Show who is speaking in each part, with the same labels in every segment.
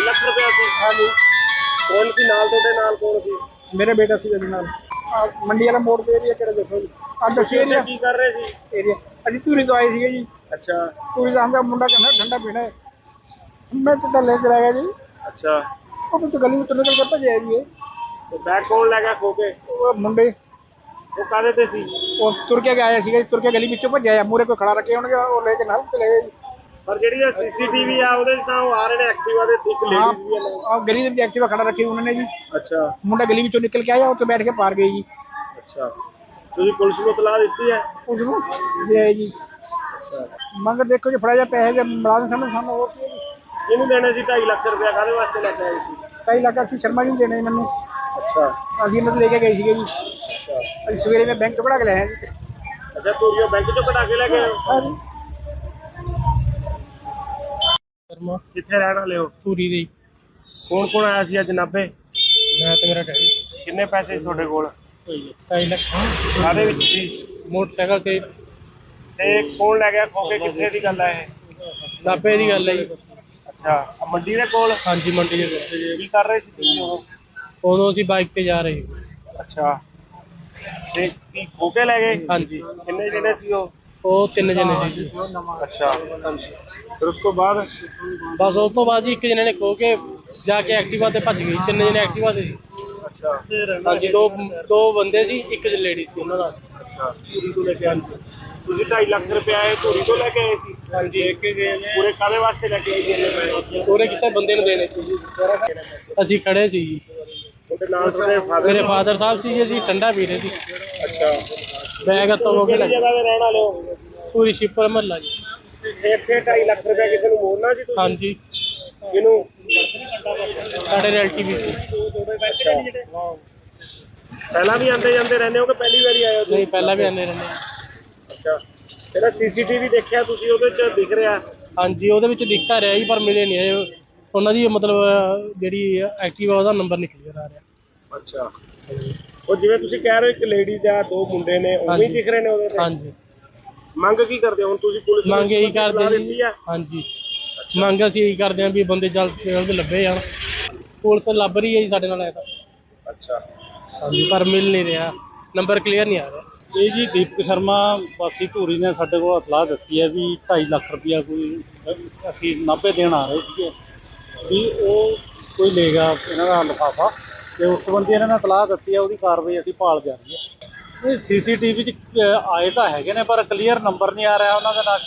Speaker 1: 2.5 ਲੱਖ ਰੁਪਇਆ ਸੀ।
Speaker 2: ਹਾਂਜੀ।
Speaker 1: ਕੌਣ ਸੀ? ਨਾਲ ਤੁਹਾਡੇ ਨਾਲ ਕੌਣ ਸੀ?
Speaker 2: ਮੇਰੇ ਬੇਟਾ ਸੀ ਇਹਦੇ ਨਾਲ। ਆਹ ਮੰਡੀ ਵਾਲਾ ਮੋੜ ਤੇ ਏਰੀਆ ਕਿਹੜਾ ਦੇਖੋ ਜੀ? ਆ ਦੱਸੀ
Speaker 1: ਤੁਸੀਂ
Speaker 2: ਏਰੀਆ
Speaker 1: ਕੀ ਕਰ ਰਹੇ ਸੀ?
Speaker 2: ਏਰੀਆ ਅਸੀਂ ਧੂਰੀ ਤੋਂ ਆਏ ਸੀਗੇ ਜੀ।
Speaker 1: ਅੱਛਾ।
Speaker 2: ਧੂਰੀ ਦਾ ਆਂਦਾ ਮੁੰਡਾ ਕਹਿੰਦਾ ਠੰਡਾ ਪੀਣਾ ਹੈ। ਮੈਂ ਟੱਟਾ ਲੈ ਕੇ ਆ ਗਿਆ ਜੀ।
Speaker 1: ਅੱਛਾ।
Speaker 2: ਉਹ ਵੀ ਗਲੀ ਵਿੱਚੋਂ ਨਿਕਲ ਕੇ ਭੱਜਿਆ ਜੀ ਇਹ।
Speaker 1: ਤੇ ਬੈਗ ਕੌਣ ਲੈ ਗਿਆ ਖੋ ਕੇ?
Speaker 2: ਉਹ ਮੁੰਡੇ।
Speaker 1: ਉਹ ਕਾਦੇ ਤੇ ਸੀ?
Speaker 2: ਉਹ ਤੁਰ ਕੇ ਆਇਆ ਸੀਗਾ ਜੀ, ਤੁਰ ਕੇ ਗਲੀ ਵਿੱਚੋਂ ਭੱਜਿਆ ਆ। ਮੂਰੇ ਕੋਈ ਖੜਾ ਰੱਖੇ ਹੋਣਗੇ ਉਹ ਲੈ ਕੇ ਨਾਲ ਚਲੇ ਗਏ ਜੀ।
Speaker 1: ਪਰ ਜਿਹੜੀ ਇਹ ਸੀਸੀਟੀਵੀ ਆ ਉਹਦੇ 'ਚ ਤਾਂ ਉਹ ਆ ਰਹੇ ਨੇ ਐਕਟਿਵਾ ਦੇ ਇੱਕ
Speaker 2: ਹਾਂ
Speaker 1: ਲੇਡੀਜ਼ ਵੀ ਆ ਨਾਲ।
Speaker 2: ਆਹ ਗਲੀ ਦੇ ਵਿੱਚ ਐਕਟਿਵਾ ਖੜਾ ਰੱਖੀ ਉਹਨਾਂ ਨੇ ਜੀ।
Speaker 1: ਅੱਛਾ।
Speaker 2: ਮੁੰਡਾ ਗਲੀ ਵਿੱਚੋਂ ਨਿਕਲ ਕੇ ਆਇਆ ਉੱਥੇ ਬੈਠ ਕੇ ਪਾਰ ਗਈ ਜੀ।
Speaker 1: ਅੱਛਾ। ਤੁਸੀਂ ਪੁਲਿਸ ਨੂੰ ਇਤਲਾਹ ਦਿੱਤੀ ਹੈ?
Speaker 2: ਨੂੰ ਦੇ ਆਏ ਜੀ।
Speaker 1: ਅੱਛਾ।
Speaker 2: ਮੰਗ ਦੇਖੋ ਜੀ ਫੜਾ ਜਾ ਪੈਸੇ ਦੇ ਮਲਾਜ਼ਮ ਸਾਨੂੰ ਸਾਨੂੰ ਹੋਰ ਕੀ ਹੈ ਜੀ।
Speaker 1: ਇਹਨੂੰ ਦੇਣੇ ਸੀ 2.5 ਲੱਖ ਰੁਪਇਆ? ਕਾਦੇ ਵਾਸਤੇ ਲੈ ਕੇ ਆਏ ਸੀ?
Speaker 2: ਕਈ ਲੱਗਾ ਸੀ ਸ਼ਰਮਾ ਜੀ ਨੂੰ ਦੇਣੇ ਮੈਨੂੰ।
Speaker 1: ਅੱਛਾ।
Speaker 2: ਅਸੀਂ ਇਹਨਾਂ ਤੋਂ ਲੈ ਕੇ ਗਏ ਸੀਗੇ ਜੀ।
Speaker 1: ਅੱਛਾ।
Speaker 2: ਅਸੀਂ ਸਵੇਰੇ ਮੈਂ ਬੈਂਕ ਤੋਂ ਕਢਾ ਕੇ ਲਿਆਇਆ ਜੀ।
Speaker 1: ਅੱਛਾ ਤੋਰੀਓ ਬੈਂਕ ਚੋਂ ਕਢਾ ਕੇ ਲੈ ਗਏ ਹੋ?
Speaker 2: ਹਾਂਜੀ।
Speaker 3: ਸ਼ਰਮਾ।
Speaker 1: ਕਿੱਥੇ ਰਹਿਣ ਵਾਲੇ ਹੋ?
Speaker 3: ਪੂਰੀ ਦੀ
Speaker 1: ਕੌਣ ਕੌਣ ਆਇਆ ਸੀ ਅੱਜ ਨਾਭੇ?
Speaker 3: ਮੈਂ ਤੇ ਮੇਰਾ ਡੈਡੀ।
Speaker 1: ਕਿੰਨੇ ਪੈਸੇ ਸੀ ਤੁਹਾਡੇ ਕੋਲ?
Speaker 3: ਹੋਈ ਢਾਈ ਲੱਖ।
Speaker 1: ਕਾਦੇ ਵਿੱਚ ਸੀ?
Speaker 3: ਮੋਟਰਸਾਈਕਲ ਤੇ।
Speaker 1: ਤੇ ਕੌਣ ਲੈ ਗਿਆ? ਖੋ ਕੇ ਕਿੱਥੇ ਦੀ ਗੱਲ ਹੈ ਇਹ?
Speaker 3: ਨਾਭੇ ਦੀ ਗੱਲ ਹੈ ਜੀ।
Speaker 1: ਅੱਛਾ ਆਹ ਮੰਡੀ ਦੇ ਕੋਲ?
Speaker 3: ਹਾਂਜੀ ਮੰਡੀ ਦੇ ਵਿੱਚ
Speaker 1: ਕੀ ਕਰ ਰਹੇ ਸੀ ਤੁਸੀਂ ਉਦੋਂ
Speaker 3: ਉਦੋਂ ਅਸੀਂ ਬਾਈਕ ਤੇ ਜਾ ਰਹੇ ਸੀ।
Speaker 1: ਅੱਛਾ। ਤੇ ਕੀ ਖੋ ਕੇ ਲੈ ਗਏ?
Speaker 3: ਹਾਂਜੀ।
Speaker 1: ਕਿੰਨੇ ਜਣੇ ਸੀ ਉਹ?
Speaker 3: ਉਹ ਤਿੰਨ ਜਣੇ ਸੀ ਜੀ।
Speaker 1: ਅੱਛਾ। ਫਿਰ ਉਸ ਤੋਂ ਬਾਅਦ?
Speaker 3: ਬਸ ਉਸ ਤੋਂ ਬਾਅਦ ਜੀ ਇੱਕ ਜਣੇ ਨੇ ਖੋ ਕੇ ਜਾ ਕੇ ਐਕਟਿਵਾ ਤੇ ਭੱਜ ਗਈ ਤਿੰਨ ਜਣੇ ਐਕਟਿਵਾ ਤੇ। ਸੀ
Speaker 1: ਅੱਛਾ।
Speaker 3: ਹਾਂਜੀ ਦੋ ਦੋ ਬੰਦੇ ਸੀ ਇੱਕ ਲੇਡੀ ਸੀ ਉਹਨਾਂ ਦਾ।
Speaker 1: ਅੱਛਾ। ਧੂਰੀ ਤੋਂ ਲੈ ਕੇ ਆਏ। ਤੁਸੀਂ 2.5 ਲੱਖ ਰੁਪਇਆ ਇਹ ਧੂਰੀ ਤੋਂ ਲੈ ਕੇ ਆਏ ਸੀ?
Speaker 3: ਹਾਂਜੀ। ਇੱਕ ਗਏ।
Speaker 1: ਪੂਰੇ ਕਾਦੇ ਵਾਸਤੇ ਲੈ ਕੇ ਆਏ ਪੈਸੇ
Speaker 3: ਉਹਨੇ ਕਿਸੇ ਬੰਦੇ ਨੂੰ ਦੇਣੇ ਸੀ ਜੀ। ਅਸੀਂ ਖੜੇ ਸੀ ਜੀ।
Speaker 1: ਨਾਲ ਤੁਹਾਡੇ ਫਾਦਰ
Speaker 3: ਮੇਰੇ ਫਾਦਰ ਸਾਹਿਬ ਸੀ ਜੀ ਅਸੀਂ ਠੰਡਾ ਪੀ ਰਹੇ ਸੀ।
Speaker 1: ਅੱਛਾ।
Speaker 3: ਬੈਗ ਹੱਥੋਂ ਹੋ
Speaker 1: ਕਿਹੜੀ ਜਗ੍ਹਾ ਦੇ ਰਹਿਣ ਵਾਲੇ ਹੋ?
Speaker 3: ਪੂਰੀ ਸ਼ਿਪਰ ਮਹੱਲਾ ਜੀ।
Speaker 1: ਤੇ ਇੱਥੇ 2.5 ਲੱਖ ਰੁਪਇਆ ਕਿਸੇ ਨੂੰ ਮੋੜਨਾ ਸੀ ਤੁਸੀਂ?
Speaker 3: ਹਾਂਜੀ।
Speaker 1: ਇਹਨੂੰ
Speaker 3: ਸਾਡੇ ਰਿਲੇਟਿਵ ਸੀ।
Speaker 1: ਪਹਿਲਾਂ ਵੀ ਆਂਦੇ ਜਾਂਦੇ ਰਹਿੰਦੇ ਹੋ ਕਿ ਪਹਿਲੀ ਵਾਰੀ ਆਏ ਹੋ ਤੁਸੀਂ?
Speaker 3: ਨਹੀਂ ਪਹਿਲਾਂ ਵੀ ਆਉਂਦੇ ਰਹਿੰਦੇ ਹਾਂ।
Speaker 1: ਅੱਛਾ। ਜਿਹੜਾ ਸੀਸੀਟੀਵੀ ਦੇਖਿਆ ਤੁਸੀਂ ਉਹਦੇ ਚ ਦਿਖ ਰਿਹਾ?
Speaker 3: ਹਾਂਜੀ ਉਹਦੇ ਵਿੱਚ ਦਿਖਤਾ ਰਿਹਾ ਜੀ ਪਰ ਮਿਲੇ ਨਹੀਂ ਇਹ ਉਹਨਾਂ ਦੀ ਮਤਲਬ ਜਿਹੜੀ ਐਕਟਿਵਾ ਉਹਦਾ ਨੰਬਰ ਨਹੀਂ ਕਲੀਅਰ ਆ ਰਿਹਾ।
Speaker 1: ਅੱਛਾ। ਉਹ ਜਿਵੇਂ ਤੁਸੀਂ ਕਹਿ ਰਹੇ ਹੋ ਇੱਕ ਲੇਡੀਜ਼ ਆ ਦੋ ਮੁੰਡੇ ਨੇ ਉਹ ਵੀ
Speaker 3: ਹਾਂਜੀ।
Speaker 1: ਦਿਖ ਰਹੇ ਨੇ ਉਹਦੇ ਤੇ?
Speaker 3: ਹਾਂਜੀ।
Speaker 1: ਮੰਗ ਕੀ ਕਰਦੇ ਹੋ? ਹੁਣ ਤੁਸੀਂ ਪੁਲਿਸ ਨੂੰ
Speaker 3: ਮੰਗ ਇਹੀ ਕਰਦੇ
Speaker 1: ਸਲਾਹ ਦਿੱਤੀ
Speaker 3: ਜੀ
Speaker 1: ਆ?
Speaker 3: ਹਾਂਜੀ। ਮੰਗ ਅਸੀਂ ਇਹੀ ਕਰਦੇ ਹਾਂ ਵੀ ਬੰਦੇ ਜਲਦ ਤੋਂ ਜਲਦ ਲੱਭੇ ਜਾਣ। ਪੁਲਿਸ ਲੱਭ ਰਹੀ ਹੈ ਜੀ ਸਾਡੇ ਨਾਲ ਐ ਤਾਂ।
Speaker 1: ਅੱਛਾ।
Speaker 3: ਹਾਂਜੀ ਪਰ ਮਿਲ ਨਹੀਂ ਰਿਹਾ। ਨੰਬਰ ਕਲੀਅਰ ਨਹੀਂ ਆ ਰਿਹਾ।
Speaker 4: ਇਹ ਜੀ ਦੀਪਕ ਸ਼ਰਮਾ ਵਾਸੀ ਧੂਰੀ ਨੇ ਸਾਡੇ ਕੋਲ ਇਤਲਾਹ ਦਿੱਤੀ ਹੈ ਵੀ 2.5 ਲੱਖ ਰੁਪਇਆ ਕੋਈ ਅਸੀਂ ਨਾਭੇ ਦੇਣ ਆ ਰਹੇ ਸੀਗੇ। ਵੀ ਉਹ ਕੋਈ ਲੇਗਾ ਇਹਨਾਂ ਦਾ ਲਿਫਾਫਾ। ਤੇ ਉਸ ਸੰਬੰਧੀ ਇਹਨਾਂ ਨੇ ਇਤਲਾਹ ਦਿੱਤੀ ਹੈ ਉਹਦੀ ਕਾਰਵਾਈ ਅਸੀਂ ਭਾਲ ਜਾਰੀ ਹੈ। ਇਹ ਸੀਸੀਟੀਵੀ 'ਚ ਆਏ ਤਾਂ ਹੈਗੇ ਨੇ ਪਰ ਕਲੀਅਰ ਨੰਬਰ ਨਹੀਂ ਆ ਰਿਹਾ ਉਹਨਾਂ ਦੇ ਨਾਲ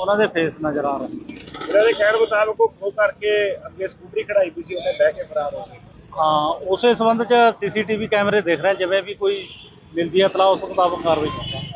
Speaker 4: ਉਹਨਾਂ ਦੇ ਫੇਸ ਨਜ਼ਰ ਆ ਰਹੇ ਨੇ।
Speaker 1: ਇਹਨਾਂ ਦੇ ਕਹਿਣ ਮੁਤਾਬਕ ਉਹ ਖੋ ਕਰਕੇ ਅੱਗੇ ਸਕੂਟਰੀ ਖੜਾਈ ਪਈ ਸੀ ਉਹਨੇ ਬਹਿ ਕੇ ਫਰਾਰ ਹੋ ਗਏ।
Speaker 4: ਹਾਂ ਉਸੇ ਸੰਬੰਧ 'ਚ ਸੀਸੀਟੀਵੀ ਕੈਮਰੇ ਦੇਖ ਰਹੇ ਜਿਵੇਂ ਵੀ ਕੋਈ ਮਿਲਦੀ ਹੈ ਇਤਲਾਹ ਉਸ ਮੁਤਾਬਕ ਕਾਰਵਾਈ ਕਰਾਂਗੇ